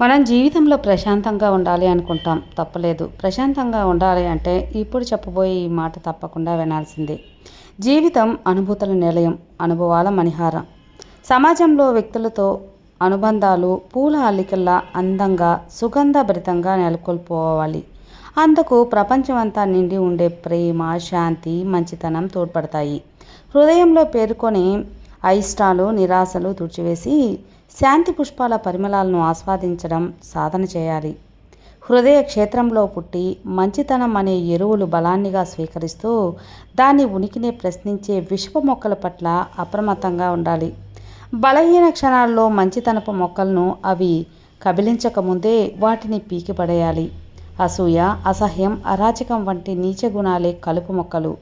మనం జీవితంలో ప్రశాంతంగా ఉండాలి అనుకుంటాం. తప్పలేదు. ప్రశాంతంగా ఉండాలి అంటే ఇప్పుడు చెప్పబోయే ఈ మాట తప్పకుండా వినాల్సిందే. జీవితం అనుభూతుల నిలయం అనుభవాల మణిహారం. సమాజంలో వ్యక్తులతో అనుబంధాలు పూల అల్లికల్లా అందంగా సుగంధభరితంగా నెలకొల్పోవాలి. అందుకు ప్రపంచమంతా నిండి ఉండే ప్రేమ శాంతి మంచితనం తోడ్పడతాయి. హృదయంలో పేర్కొని అయిష్టాలు నిరాశలు తుడిచివేసి శాంతి పుష్పాల పరిమళాలను ఆస్వాదించడం సాధన చేయాలి. హృదయ క్షేత్రంలో పుట్టి మంచితనం అనే ఎరువులు బలాన్నిగా స్వీకరిస్తూ దాని ఉనికిని ప్రశ్నించే విషప మొక్కల పట్ల అప్రమత్తంగా ఉండాలి. బలహీన క్షణాల్లో మంచితనపు మొక్కలను అవి కబిలించకముందే వాటిని పీకిపడేయాలి అసూయ అసహ్యం అరాచకం వంటి నీచ గుణాలే కలుపు మొక్కలు.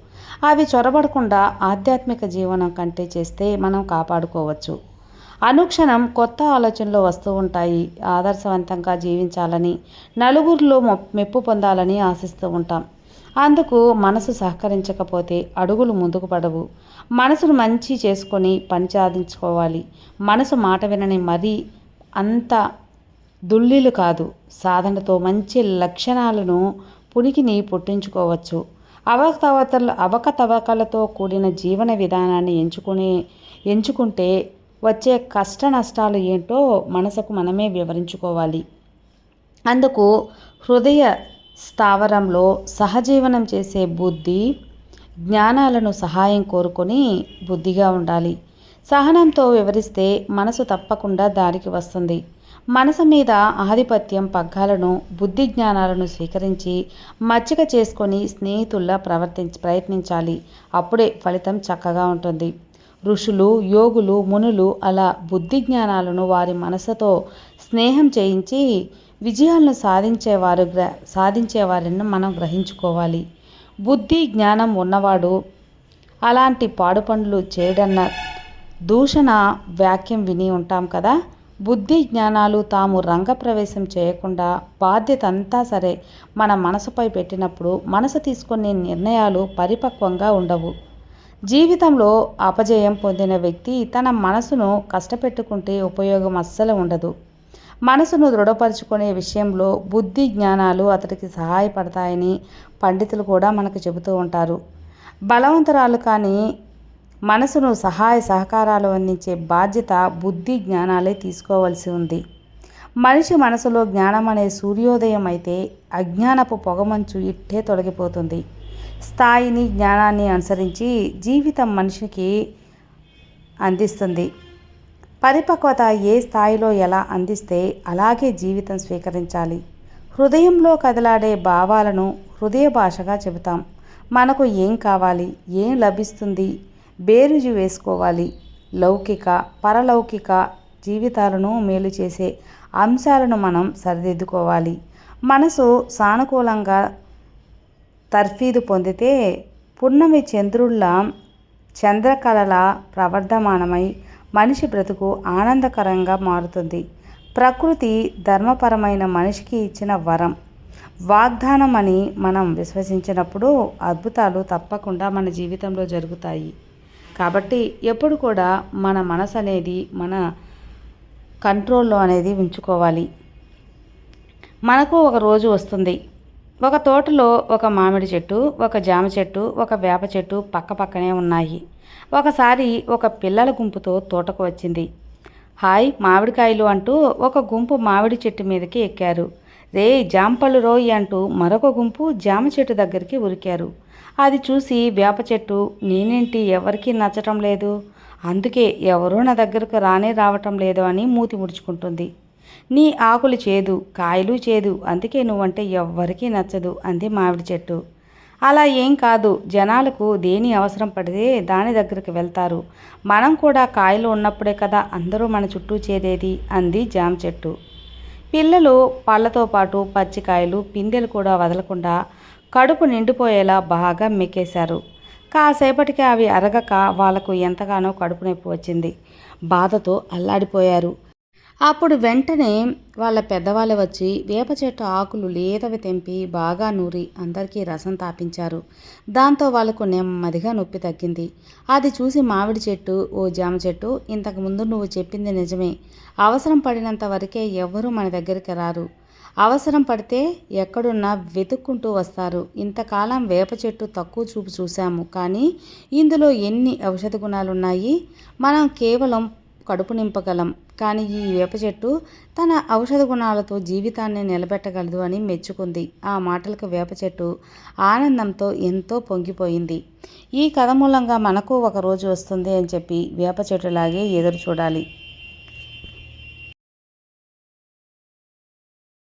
అవి చొరబడకుండా ఆధ్యాత్మిక జీవనం కంటే చేస్తే మనం కాపాడుకోవచ్చు. అనుక్షణం కొత్త ఆలోచనలు వస్తూ ఉంటాయి. ఆదర్శవంతంగా జీవించాలని నలుగురిలో మెప్పు పొందాలని ఆశిస్తూ ఉంటాం. అందుకు మనసు సహకరించకపోతే అడుగులు ముందుకు పడవు. మనసును మంచి చేసుకొని పని సాధించుకోవాలి. మనసు మాట వినని మరీ అంత దుల్లీలు కాదు. సాధనతో మంచి లక్షణాలను పునికిని పుట్టించుకోవచ్చు. అవకతవకల అవకతవకలతో కూడిన జీవన విధానాన్ని ఎంచుకునే ఎంచుకుంటే వచ్చే కష్ట నష్టాలు ఏంటో మనసుకు మనమే వివరించుకోవాలి. అందుకు హృదయ స్థావరంలో సహజీవనం చేసే బుద్ధి జ్ఞానాలను సహాయం కోరుకొని బుద్ధిగా ఉండాలి. సహనంతో వివరిస్తే మనసు తప్పకుండా దారికి వస్తుంది. మనసు మీద ఆధిపత్యం పగ్గాలను బుద్ధి జ్ఞానాలను స్వీకరించి మచ్చిక చేసుకొని స్నేహితుల్లా ప్రవర్తించి ప్రయత్నించాలి. అప్పుడే ఫలితం చక్కగా ఉంటుంది. ఋషులు యోగులు మునులు అలా బుద్ధి జ్ఞానాలను వారి మనసుతో స్నేహం చేయించి విజయాలను సాధించేవారు గ్ర సాధించేవారిని మనం గ్రహించుకోవాలి. బుద్ధి జ్ఞానం ఉన్నవాడు అలాంటి పాడు పనులు చేయడన్న దూషణ వాక్యం విని ఉంటాం కదా? బుద్ధి జ్ఞానాలు తాము రంగప్రవేశం చేయకుండా బాధ్యత అంతా సరే మన మనసుపై పెట్టినప్పుడు మనసు తీసుకునే నిర్ణయాలు పరిపక్వంగా ఉండవు. జీవితంలో అపజయం పొందిన వ్యక్తి తన మనసును కష్టపెట్టుకుంటే ఉపయోగం అస్సలు ఉండదు. మనసును దృఢపరుచుకునే విషయంలో బుద్ధి జ్ఞానాలు అతడికి సహాయపడతాయని పండితులు కూడా మనకు చెబుతూ ఉంటారు. బలవంతరాలు కానీ మనసును సహాయ సహకారాలు అందించే బాధ్యత బుద్ధి జ్ఞానాలే తీసుకోవాల్సి ఉంది. మనిషి మనసులో జ్ఞానం అనే సూర్యోదయం అయితే అజ్ఞానపు పొగమంచు ఇట్టే తొలగిపోతుంది. స్థాయిని జ్ఞానాన్ని అనుసరించి జీవితం మనిషికి అందిస్తుంది. పరిపక్వత ఏ స్థాయిలో ఎలా అందిస్తే అలాగే జీవితం స్వీకరించాలి. హృదయంలో కదలాడే భావాలను హృదయ భాషగా చెబుతాం. మనకు ఏం కావాలి? ఏం లభిస్తుంది? బేరుజు వేసుకోవాలి. లౌకిక పరలౌకిక జీవితాలను మేలు చేసే అంశాలను మనం సరిదిద్దుకోవాలి. మనసు సానుకూలంగా తర్ఫీదు పొందితే పున్నమి చంద్రుళ్ళ చంద్రకళల ప్రవర్ధమానమై మనిషి బ్రతుకు ఆనందకరంగా మారుతుంది. ప్రకృతి ధర్మపరమైన మనిషికి ఇచ్చిన వరం. వాగ్దానం అని మనం విశ్వసించినప్పుడు అద్భుతాలు తప్పకుండా మన జీవితంలో జరుగుతాయి. కాబట్టి ఎప్పుడు కూడా మన మనసు అనేది మన కంట్రోల్లో అనేది ఉంచుకోవాలి. మనకు ఒక రోజు వస్తుంది. ఒక తోటలో ఒక మామిడి చెట్టు ఒక జామ చెట్టు ఒక వేప చెట్టు పక్క పక్కనే ఉన్నాయి. ఒకసారి ఒక పిల్లల గుంపుతో తోటకు వచ్చింది. హాయ్ మామిడికాయలు అంటూ ఒక గుంపు మామిడి చెట్టు మీదకి ఎక్కారు. రే జాంపళ్ళు రోయి అంటూ మరొక గుంపు జామ చెట్టు దగ్గరికి ఉరికారు. అది చూసి వేప చెట్టు నేనేంటి ఎవరికీ నచ్చటం లేదు? అందుకే ఎవరూ నా దగ్గరకు రానే రావటం లేదు అని మూతి ముడుచుకుంటుంది. నీ ఆకులు చేదు కాయలు చేదు అందుకే నువ్వంటే ఎవ్వరికీ నచ్చదు అంది మామిడి చెట్టు. అలా ఏం కాదు జనాలకు దేని అవసరం పడితే దాని దగ్గరికి వెళ్తారు. మనం కూడా కాయలు ఉన్నప్పుడే కదా అందరూ మన చుట్టూ చేరేది అంది జామ చెట్టు. పిల్లలు పళ్ళతో పాటు పచ్చికాయలు పిందెలు కూడా వదలకుండా కడుపు నిండిపోయేలా బాగా మెక్కేశారు. కాసేపటికి అవి అరగక వాళ్ళకు ఎంతగానో కడుపు నొప్పి వచ్చింది. బాధతో అల్లాడిపోయారు. అప్పుడు వెంటనే వాళ్ళ పెద్దవాళ్ళు వచ్చి వేప చెట్టు ఆకులు లేతవి తెంపి బాగా నూరి అందరికీ రసం తాపించారు. దాంతో వాళ్ళకు నెమ్మదిగా నొప్పి తగ్గింది. అది చూసి మామిడి చెట్టు ఓ జామ చెట్టు ఇంతకుముందు నువ్వు చెప్పింది నిజమే. అవసరం పడినంత వరకే ఎవ్వరూ మన దగ్గరికి రారు. అవసరం పడితే ఎక్కడున్నా వెతుక్కుంటూ వస్తారు. ఇంతకాలం వేప చెట్టు తక్కువ చూపు చూశాము. కానీ ఇందులో ఎన్ని ఔషధ గుణాలున్నాయి? మనం కేవలం కడుపు నింపగలం. కానీ ఈ వేప చెట్టు తన ఔషధ గుణాలతో జీవితాన్ని నిలబెట్టగలదు అని మెచ్చుకుంది. ఆ మాటలకు వేప చెట్టు ఆనందంతో ఎంతో పొంగిపోయింది. ఈ కథ మూలంగా మనకు ఒక రోజు వస్తుంది అని చెప్పి వేప చెట్టులాగే ఎదురు చూడాలి.